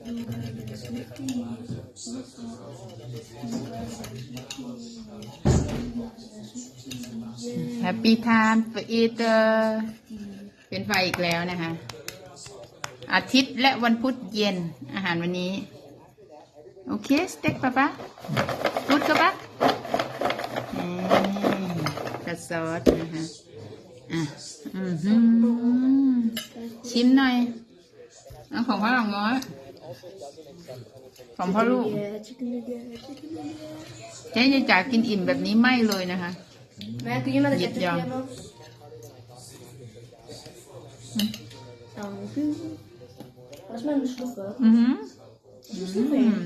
แฮปปี้ไทม์ฟอีเตอร์เป็นไฟอีกแล้วนะคะ อาทิตย์และวันพุธเย็นอาหารวันนี้ โอเค สเต็กปะปะพูดกับปะอืมกระซอสนะคะอะอือหือชิมหน่อย เอาของพ่อหลังน้อย สองพ่อลูกเจ๊ยายจ๋ากินอิ่มแบบนี้ไม่เลยนะคะแม่คืหยิบยอมอืมอืม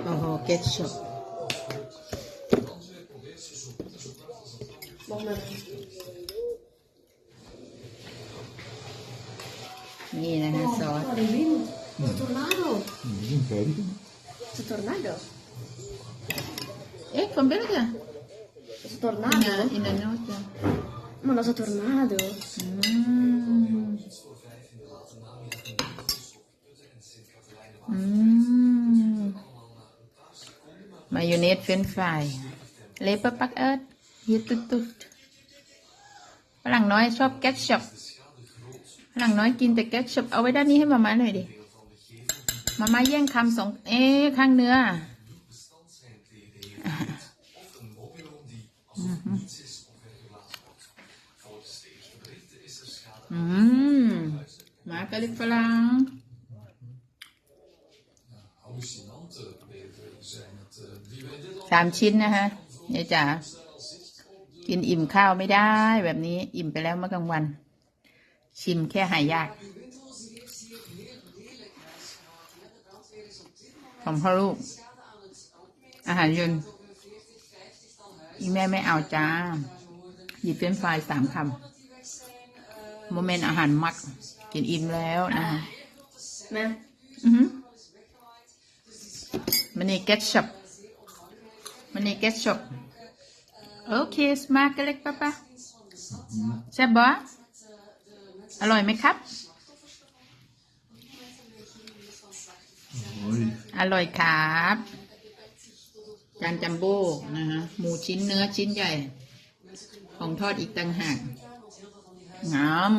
Oh, daar. โอ้โหเกตช็อป Mag men. นี่นะคะซอส Oh, de wind. Het is een tornado. Dat is een veilige. Het is een tornado. เอ๊ะคนเบ มายองเนสเฟรนฟรายเลเปอร์ปักเอิร์ดยืดตุ๊ดตุ๊ดฝรั่งน้อยชอบแก๊สช็อปฝรั่งน้อยกินแต่แก๊สช็อปเอาไว้ด้านนี้ให้มาม่าหน่อยดิมาม่าแย่งคำสองเอ๊ข้างเนื้ออืมหมากะลิกฝรั่ง สามชิ้นนะคะยายจ๋ากินอิ่มข้าวไม่ได้แบบนี้อิ่มไปแล้วเมื่อกลางวัน ชิมแค่หายาก ของพ่อลูก อาหารเย็นอีแม่ไม่เอาจ้า หยิบเป็นไฟรายสามคำโมเมนต์อาหารมัก กินอิ่มแล้วนะคะ Men. อือหือมันนี่เกตช็อป มันนี่เกตช็อปโอเคสมาร์กเล็กปะปะแซ่บบ่อร่อยไหมครับ Mooi. อร่อยครับจานจัมโบ้นะฮะหมูชิ้นเนื้อชิ้นใหญ่ ของทอดอีกต่างหากงาม